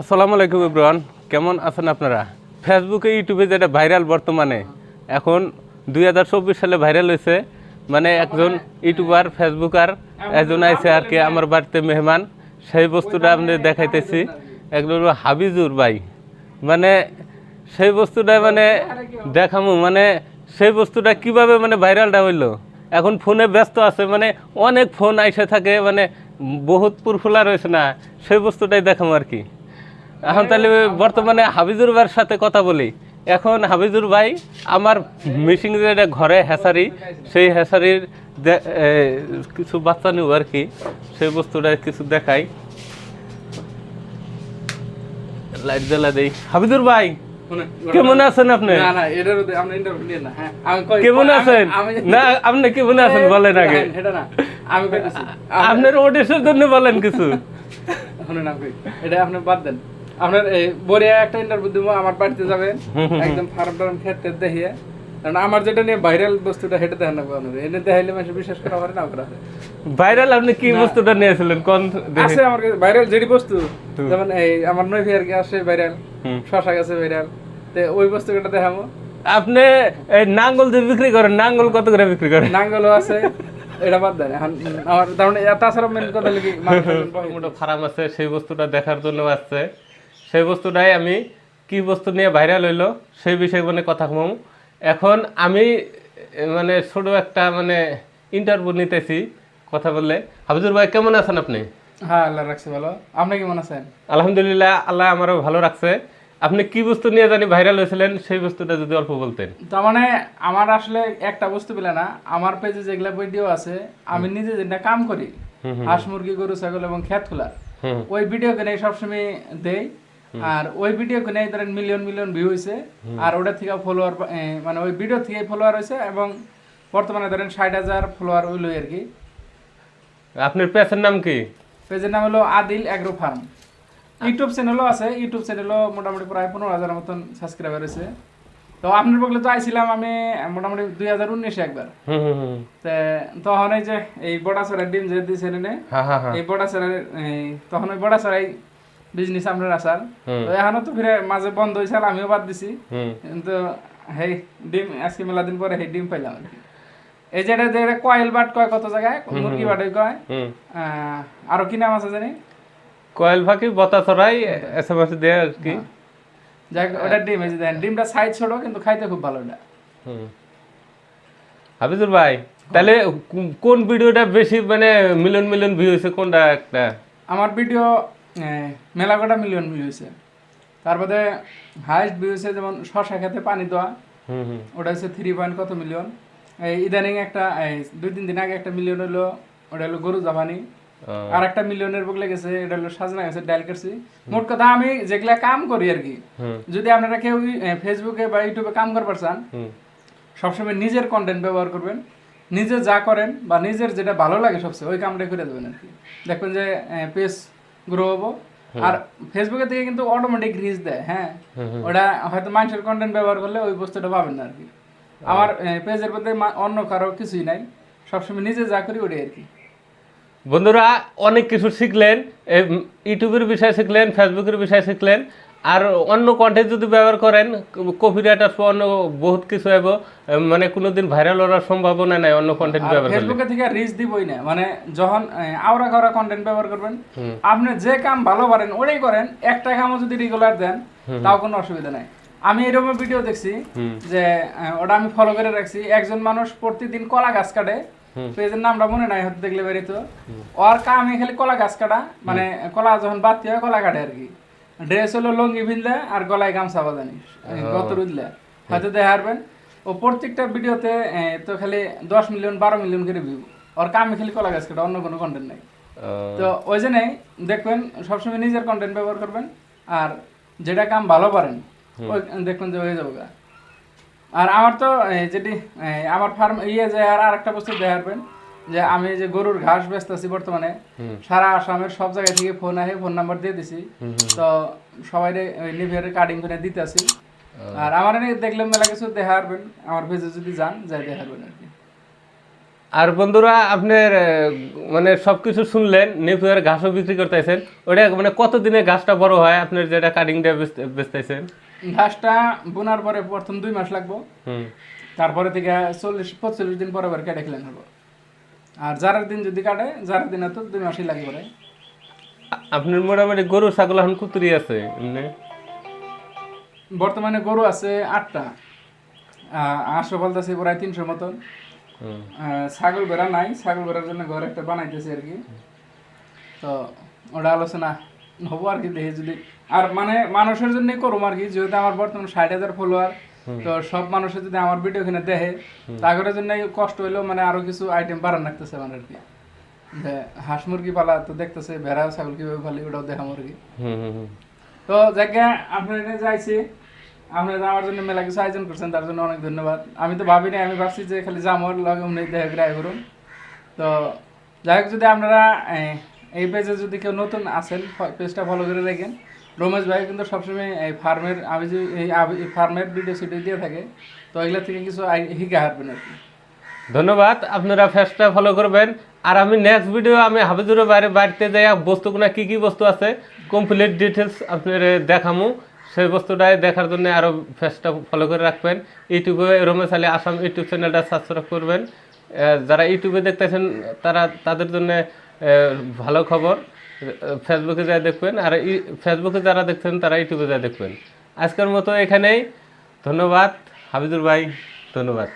আসসালামু আলাইকুম ইব্রান কেমন আছেন আপনারা? ফেসবুকে, ইউটিউবে যেটা ভাইরাল বর্তমানে, এখন দুই হাজার চব্বিশ সালে ভাইরাল হয়েছে। মানে একজন ইউটিউবার, ফেসবুকার, একজন আইসে আর কি আমার বাড়িতে মেহমান, সেই বস্তুটা আপনি দেখাইতেছি। একজন হাবিজুর ভাই। মানে সেই বস্তুটা মানে দেখামু মানে সেই বস্তুটা কীভাবে মানে ভাইরালটা হইল? এখন ফোনে ব্যস্ত আছে মানে অনেক ফোন আইসে থাকে মানে বহুত পুরফুলা রয়েছে না, সেই বস্তুটাই দেখামু আর কি। এখন তাহলে বর্তমানে হাবিজুর ভাইয়ের সাথে কথা বলি। এখন হাবিজুর ভাই আমার মিশিং যেটা ঘরে হেসারি সেই হেসারির কিছু বাচ্চা নিব আর কি। সেই বস্তুটা কিছু দেখাই। লাইট জ্বালা দেই। হাবিজুর ভাই কেমন আছেন আপনি? হ্যাঁ। কেমন আছেন? না আপনি কেমন আছেন বলেন আগে। আপনার ওডিসের জন্য বলেন কিছু। এটা আপনি বাদ দেন। আপনার এই একটা ইন্টারভিউ দিব আমার বাড়িতে যাবেন একদম ফার্ম টার্ম ক্ষেত্রে দেখিয়ে। কারণ আমার যেটা নিয়ে ভাইরাল বস্তুটা হেঁটে দেখেন না আপনার এনে দেখাইলে মানুষ বিশ্বাস করা পারে না করা ভাইরাল আপনি কি বস্তুটা নিয়েছিলেন? কোন আছে আমার ভাইরাল যেটি বস্তু। যেমন এই আমার ফিয়ার কি আসে ভাইরাল শশা গেছে ভাইরাল তো ওই বস্তুটা দেখাবো আপনি এই নাঙ্গল যে বিক্রি করেন নাঙ্গল কত করে বিক্রি করেন? নাঙ্গলও আছে এটা বাদ দেন। এখন আমার তার মানে তাছাড়া মেন কথা কি মানুষের ফার্ম আছে সেই বস্তুটা দেখার জন্য আসছে। সেই বস্তুটাই আমি কি বস্তু নিয়ে ভাইরাল হইল সেই বিষয়ে মানে কথা কম এখন আমি মানে ছোট একটা মানে ইন্টারভিউ নিতেছি কথা বললে। হাফিজুর ভাই কেমন আছেন আপনি? হ্যাঁ আল্লাহ রাখছে ভালো। আপনি কেমন আছেন? আলহামদুলিল্লাহ আল্লাহ আমারও ভালো রাখছে। আপনি কি বস্তু নিয়ে জানি ভাইরাল হয়েছিলেন সেই বস্তুটা যদি অল্প বলতেন। তার মানে আমার আসলে একটা বস্তু পেলে না আমার পেজে যেগুলা ভিডিও আছে আমি নিজে যেটা কাম করি হাঁস মুরগি গরু ছাগল এবং খেত খোলা ওই ভিডিও কিনে সবসময় দেই। আর ওই ভিডিও কিনে ধরেন মিলিয়ন মিলিয়ন ভিউ হয়েছে আর ওটা থেকে ফলোয়ার মানে ওই ভিডিও থেকে ফলোয়ার হয়েছে এবং বর্তমানে ধরেন ষাট হাজার ফলোয়ার হইল আর কি। আপনার পেছের নাম কি? পেজের নাম হলো আদিল অ্যাগ্রো ফার্ম। ইউটিউব চ্যানেলও আছে ইউটিউব চ্যানেলও মোটামুটি প্রায় পনেরো হাজার মতন সাবস্ক্রাইবার হয়েছে তো আপনার বগলে তো আইছিলাম আমি মোটামুটি দুই হাজার উনিশে একবার। তখন এই যে এই বড়া সরাই ডিম যে দিয়েছে নে হ্যাঁ এই বড়া সরাই তখন ওই বড়া সরাই বিজনেস আপনার আসার। তো এখনও তো ফিরে মাঝে বন্ধ হয়েছে আমিও বাদ দিছি। কিন্তু হেই ডিম আজকে মেলা দিন পরে সেই ডিম পাইলাম আর কি। এই যে এটা যে কয়েল বাট কয় কত জায়গায়? মুরগি বাটই কয়? আরও কি নাম আছে জানি? কয়েল ফাঁকি বতা ছড়াই এস এম এস দিয়ে আর কি। যাই হোক, ওটা ডিম এই যে দেখেন ডিমটা সাইজ ছোট কিন্তু খাইতে খুব ভালো এটা। হুম। হাফিজুর ভাই তাহলে কোন ভিডিওটা বেশি মানে মিলিয়ন মিলিয়ন ভিউ হয়েছে কোনটা একটা? আমার ভিডিও মেলা কটা মিলিয়ন ভিউ হয়েছে। তারপরে হাইস্ট ভিউ হয়েছে যেমন শশা খেতে পানি দেওয়া। ওটা হচ্ছে থ্রি পয়েন্ট কত মিলিয়ন ইদানিং একটা দুই তিন দিন আগে একটা মিলিয়ন হলো ওটা হলো গরু জাপানি আর একটা মিলিয়নের বগলে গেছে এটা হলো সাজনা গেছে ডাইল করছি মোট কথা আমি যেগুলা কাম করি আর কি যদি আপনারা কেউ ফেসবুকে বা ইউটিউবে কাম করবার চান সবসময় নিজের কন্টেন্ট ব্যবহার করবেন। নিজে যা করেন বা নিজের যেটা ভালো লাগে সবচেয়ে ওই কামটাই করে দেবেন আর কি। দেখবেন যে পেজ গ্রো হব। আর ফেসবুকে থেকে কিন্তু অটোমেটিক রিচ দেয় হ্যাঁ? ওটা হয়তো মানুষের কন্টেন্ট ব্যবহার করলে ওই বস্তুটা পাবেন না আর কি। আমার পেজের মধ্যে অন্য কারও কিছুই নাই। সবসময় নিজে যা করি ওটাই আর কি। বন্ধুরা অনেক কিছু শিখলেন ইউটিউবের বিষয়ে শিখলেন ফেসবুকের বিষয়ে শিখলেন। আর অন্য কন্টেন্ট যদি ব্যবহার করেন কপিরাইট আসব অন্য বহুত কিছু হইব। মানে কোনোদিন ভাইরাল হওয়ার সম্ভাবনা নাই অন্য কন্টেন্ট ব্যবহার করলে। ফেসবুকে থেকে রিচ দিবই না। মানে যখন আওরা খাওয়া কন্টেন্ট ব্যবহার করবেন আপনি যে কাম ভালো পারেন ওটাই করেন একটা কামও যদি রেগুলার দেন তাও কোনো অসুবিধা নাই। আমি এরকম ভিডিও দেখছি যে ওটা আমি ফলো করে রাখছি। একজন মানুষ প্রতিদিন কলা গাছ কাটে। পেজের নামটা মনে নাই হয়তো দেখলে বেরিত ওর কামে খালি কলা গাছ কাটা। মানে কলা যখন বাড়তি হয় কলা কাটে আর কি। ড্রেস হলো লঙ্গি ভিনলে আর গলায় গামছা বাজানি গত রুদলে হয়তো দেখা পারবেন ও প্রত্যেকটা ভিডিওতে তো খালি দশ মিলিয়ন বারো মিলিয়ন করে ভিউ ওর কামে খালি কলা গাছ কাটা অন্য কোনো কন্টেন্ট নাই। তো ওই জন্যই দেখবেন সবসময় নিজের কন্টেন্ট ব্যবহার করবেন। আর যেটা কাম ভালো পারেন ওই দেখবেন যে হয়ে যাবে। আর আমার তো যেটি আমার ফার্ম ইয়ে যে আর আরেকটা বস্তু দেখাবেন যে আমি যে গরুর ঘাস বেচতেছি বর্তমানে সারা আসামের সব জায়গা থেকে ফোন আহে ফোন নাম্বার দিয়ে দিছি। তো সবাই লিভিয়ারের কার্ডিং করে দিতে আসি আর আমার দেখলে মেলা কিছু দেখা পারবেন আমার পেজে যদি যান যাই দেখা পারবেন আর কি। আর বন্ধুরা আপনার মানে সবকিছু শুনলেন নেপুয়ার ঘাসও বিক্রি করতেছেন। ওটা মানে কতদিনে ঘাসটা বড় হয়? আপনার যেটা কাটিংটা বেচতেছেন? ঘাসটা বোনার পরে প্রথম দুই মাস লাগবো। তারপরে থেকে চল্লিশ পঁচল্লিশ দিন পরে আবার কেটে খেলেন হব। আর যারার দিন যদি কাটে যারার দিনে তো দুই মাসই লাগবে পরে আপনার মোটামুটি গরু ছাগল এখন কুতুরি আছে এমনি? বর্তমানে গরু আছে আটটা। আটশো বলতেছে প্রায় তিনশো মতন। ছাগল বেড়া নাই ছাগল বেড়ার জন্য ঘর একটা বানাইতেছে আর কি। তো ওটা আলোচনা হব আর কি দেখি যদি আর মানে মানুষের জন্যই করুম আর কি যেহেতু আমার বর্তমানে ষাট হাজার ফলোয়ার তো সব মানুষের যদি আমার ভিডিও এখানে দেখে তাগরের জন্য কষ্ট হইলেও মানে আরও কিছু আইটেম বাড়ান রাখতেছে মানে আর কি। হাঁস মুরগি পালা তো দেখতেছে ভেড়া ছাগল কীভাবে পালি ওটাও দেখা মুরগি। তো জায়গা আপনার এখানে যাইছি আপনারা আমার জন্য মেলা কিছু আয়োজন করছেন তার জন্য অনেক ধন্যবাদ। আমি তো ভাবি নাই আমি ভাবছি যে খালি জামর লগে উনি দেখা আয় করুন। তো যাই হোক যদি আপনারা এই, পেজে যদি কেউ নতুন আসেন পেজটা ফলো করে রাখেন রমেশ ভাই কিন্তু সবসময় এই ফার্মের আমি যে এই ফার্মের ভিডিও সিডিও দিয়ে থাকে। তো এগুলা থেকে কিছু শিখে হারবেন আর কি। ধন্যবাদ, আপনারা ফেসটা ফলো করবেন। আর আমি নেক্সট ভিডিও আমি হাবিজুরের বাইরে বাড়িতে যাই বস্তুগুলো কী কী বস্তু আছে কমপ্লিট ডিটেলস আপনার দেখামু। সেই বস্তুটাই দেখার জন্য আরও ফেসটা ফলো করে রাখবেন। ইউটিউবে রমেশ আলী আসাম ইউটিউব চ্যানেলটা সাবস্ক্রাইব করবেন। যারা ইউটিউবে দেখতেছেন, তারা তাদের জন্য ভালো খবর। ফেসবুকে যা দেখবেন, আর ফেসবুকে যারা দেখছেন তারা ইউটিউবে যা দেখবেন। আজকের মতো এখানেই। ধন্যবাদ। হাবিদুর ভাই, ধন্যবাদ।